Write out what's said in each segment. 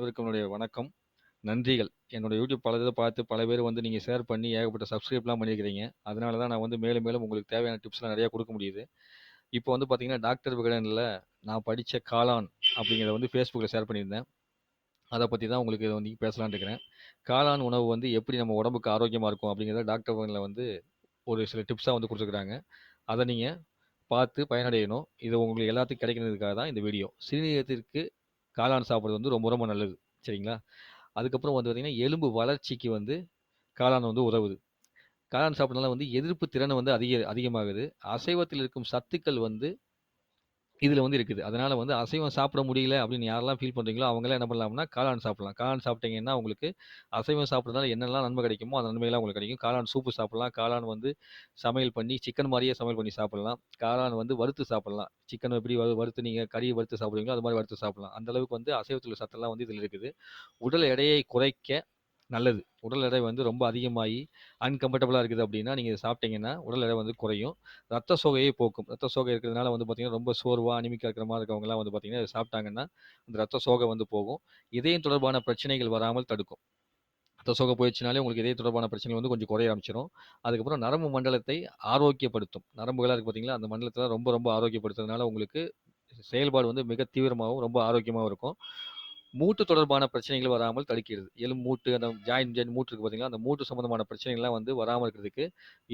அனைவருக்கும் என்னுடைய வணக்கம். நன்றிகள். என்னோட யூடியூப் பல இதை பார்த்து பல பேர் வந்து நீங்கள் ஷேர் பண்ணி ஏகப்பட்ட சப்ஸ்கிரைப்லாம் பண்ணியிருக்கிறீங்க அதனால தான் நான் வந்து மேலும் மேலும் உங்களுக்கு தேவையான டிப்ஸ்லாம் நிறையா கொடுக்க முடியுது. இப்போ வந்து பார்த்தீங்கன்னா டாக்டர் விகடனில் நான் படித்த காளான் அப்படிங்கிறத வந்து ஃபேஸ்புக்கில் ஷேர் பண்ணியிருந்தேன். அதை பற்றி தான் உங்களுக்கு இதை வந்து பேசலான்னு இருக்கிறேன். காளான் உணவு வந்து எப்படி நம்ம உடம்புக்கு ஆரோக்கியமாக இருக்கும் அப்படிங்கிறத டாக்டர் விகடனில் வந்து ஒரு சில டிப்ஸாக வந்து கொடுத்துருக்குறாங்க. அதை நீங்கள் பார்த்து பயனடையணும். இது உங்களுக்கு எல்லாத்துக்கும் கிடைக்கிறதுக்காக தான் இந்த வீடியோ சிறுநீரகத்திற்கு காளான் சாப்பிட்றது வந்து ரொம்ப ரொம்ப நல்லது. சரிங்களா? அதுக்கப்புறம் வந்து பார்த்திங்கன்னா எலும்பு வளர்ச்சிக்கு வந்து காளான் வந்து உதவுது. காளான் சாப்பிட்றதுனால வந்து எதிர்ப்பு திறன் வந்து அதிக அதிகமாகுது. அசைவத்தில் இருக்கும் சத்துக்கள் வந்து இதில் வந்து இருக்குது. அதனால் வந்து அசைவம் சாப்பிட முடியல அப்படின்னு யாரெல்லாம் ஃபீல் பண்ணுறீங்களோ அவங்களாம் என்ன பண்ணலாம்னா காளான் சாப்பிடலாம். காளான் சாப்பிட்டீங்கன்னா உங்களுக்கு அசைவம் சாப்பிட்றதுனால என்னெல்லாம் நன்மை கிடைக்குமோ அந்த நன்மையெல்லாம் உங்களுக்கு கிடைக்கும். காளான் சூப்பு சாப்பிடலாம். காளான் வந்து சமையல் பண்ணி சிக்கன் மாதிரியே சமையல் பண்ணி சாப்பிடலாம். காளான் வந்து வறுத்து சாப்பிடலாம். சிக்கன் எப்படி வறுத்து நீங்கள் கறியை வறுத்து சாப்பிடுவீங்களோ அது மாதிரி வறுத்து சாப்பிடலாம். அந்த அளவுக்கு வந்து அசைவத்தில் சத்தெல்லாம் வந்து இதில் இருக்குது. உடல் எடையை குறைக்க நல்லது. உடல் எடை வந்து ரொம்ப அதிகமாகி அன்கம்ஃபர்டபுளாக இருக்குது அப்படின்னா நீங்கள் இதை சாப்பிட்டீங்கன்னா உடல் எடை வந்து குறையும். ரத்த சோகையை போக்கும். ரத்த சோகை இருக்கிறதுனால வந்து பார்த்திங்கன்னா ரொம்ப சோர்வாக அனிமிக்காக இருக்கிற மாதிரி இருக்கவங்கலாம் வந்து பார்த்தீங்கன்னா அது சாப்பிட்டாங்கன்னா அந்த ரத்த சோகை வந்து போகும். இதயம் தொடர்பான பிரச்சனைகள் வராமல் தடுக்கும். ரத்த சோகை போயிடுச்சுனாலே உங்களுக்கு இதய தொடர்பான பிரச்சனைகள் வந்து கொஞ்சம் குறைய ஆரம்பிச்சிடும் அதுக்கப்புறம் நரம்பு மண்டலத்தை ஆரோக்கியப்படுத்தும். நரம்புகளாக இருக்குது பார்த்தீங்களா அந்த மண்டலத்தில் ரொம்ப ரொம்ப ஆரோக்கியப்படுத்துறதுனால உங்களுக்கு செயல்பாடு வந்து மிக தீவிரமாகவும் ரொம்ப ஆரோக்கியமாகவும் இருக்கும். மூட்டு தொடர்பான பிரச்சனைகள் வராமல் தடுக்கிறது. எலும்பு மூட்டு அந்த ஜாயின் ஜாயின் மூட்டு இருக்குது பார்த்தீங்களா அந்த மூட்டு சம்மந்தமான பிரச்சனைகள்லாம் வந்து வராமல் இருக்கிறதுக்கு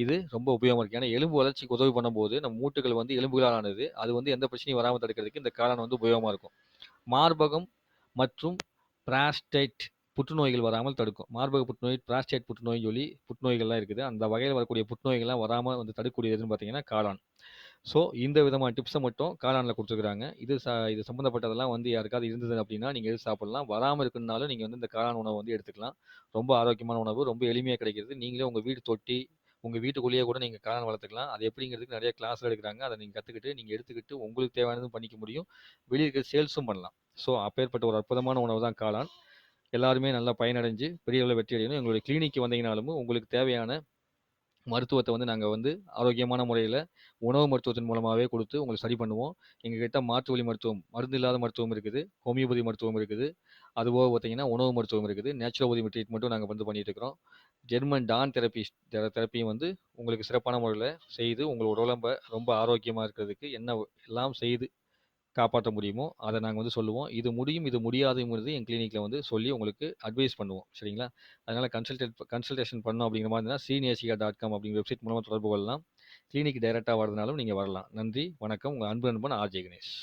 இது ரொம்ப உபயோகமாக இருக்குது ஏன்னா எலும்பு வளர்ச்சிக்கு உதவி பண்ணும்போது நம்ம மூட்டுகள் வந்து எலும்புகளால் ஆனது அது வந்து எந்த பிரச்சனையும் வராமல் தடுக்கிறதுக்கு இந்த காளான் வந்து உபயோகமாக இருக்கும். மார்பகம் மற்றும் பிராஸ்டைட் புற்றுநோய்கள் வராமல் தடுக்கும். மார்பக புற்றுநோய் பிராஸ்டேட் புற்றுநோய் சொல்லி புற்றுநோய்கள்லாம் இருக்குது. அந்த வகையில் வரக்கூடிய புற்றுநோய்கள்லாம் வராமல் வந்து தடுக்கக்கூடியதுன்னு பார்த்தீங்கன்னா காளான். ஸோ இந்த விதமான டிப்ஸை மட்டும் காளானில் கொடுத்துருக்குறாங்க. இது ச இது சம்மந்தப்பட்டதெல்லாம் வந்து யாருக்காவது இருந்தது அப்படின்னா நீங்கள் எது சாப்பிடலாம் வராமல் இருக்குனாலும் நீங்கள் வந்து இந்த காளான் உணவு வந்து எடுத்துக்கலாம். ரொம்ப ஆரோக்கியமான உணவு ரொம்ப எளிமையாக கிடைக்கிறது. நீங்களே உங்கள் வீடு தொட்டி உங்கள் வீட்டுக்குள்ளேயே கூட நீங்கள் காளான் வளர்த்துக்கலாம். அது எப்படிங்கிறதுக்கு நிறைய கிளாஸ் எடுக்கிறாங்க. அதை நீங்கள் கற்றுக்கிட்டு நீங்கள் எடுத்துக்கிட்டு உங்களுக்கு தேவையானதும் பண்ணிக்க முடியும். வெளியே இருக்கிற சேல்ஸும் பண்ணலாம். ஸோ அப்பேற்பட்ட ஒரு அற்புதமான உணவு தான் காளான். எல்லாருமே நல்லா பயனடைஞ்சு பெரிய அளவில் வெற்றி அடையணும். எங்களுடைய கிளினிக்கு வந்தீங்கனாலும் உங்களுக்கு தேவையான மருத்துவத்தை வந்து நாங்கள் வந்து ஆரோக்கியமான முறையில் உணவு மருத்துவத்தின் மூலமாகவே கொடுத்து உங்களுக்கு சரி பண்ணுவோம். எங்ககிட்ட மாற்று வழி மருத்துவம் மருந்து இல்லாத மருத்துவம் இருக்குது ஹோமியோபதி மருத்துவம் இருக்குது. அதுபோக பார்த்தீங்கன்னா உணவு மருத்துவம் இருக்குது. நேச்சுரோபதி ட்ரீட்மெண்ட்டும் நாங்கள் வந்து பண்ணிட்டு இருக்கிறோம். ஜெர்மன் டான் தெரப்பி தெரப்பியும் வந்து உங்களுக்கு சிறப்பான முறையில் செய்து உங்களோட உடம்ப ரொம்ப ஆரோக்கியமாக இருக்கிறதுக்கு என்ன எல்லாம் செய்து காப்பாற்ற முடியுமோ அதை நாங்கள் வந்து சொல்லுவோம். இது முடியும் இது முடியாதுங்கிறது என் கிளினிக்கில் வந்து சொல்லி உங்களுக்கு அட்வைஸ் பண்ணுவோம். சரிங்களா? அதனால் கன்சல்டேட் கன்சல்டேஷன் பண்ணோம் அப்படிங்கிற மாதிரி இருந்தால் சீனியர்சிகா டாட் காம் அப்படிங்கிற வெப்சைட் மூலமாக தொடர்பு கொள்ளலாம். கிளினிக் டைரெக்டாக வரதுனாலும் நீங்கள் வரலாம். நன்றி வணக்கம். உங்கள் அன்பு நண்பன் ஆர்ஜே கணேஷ்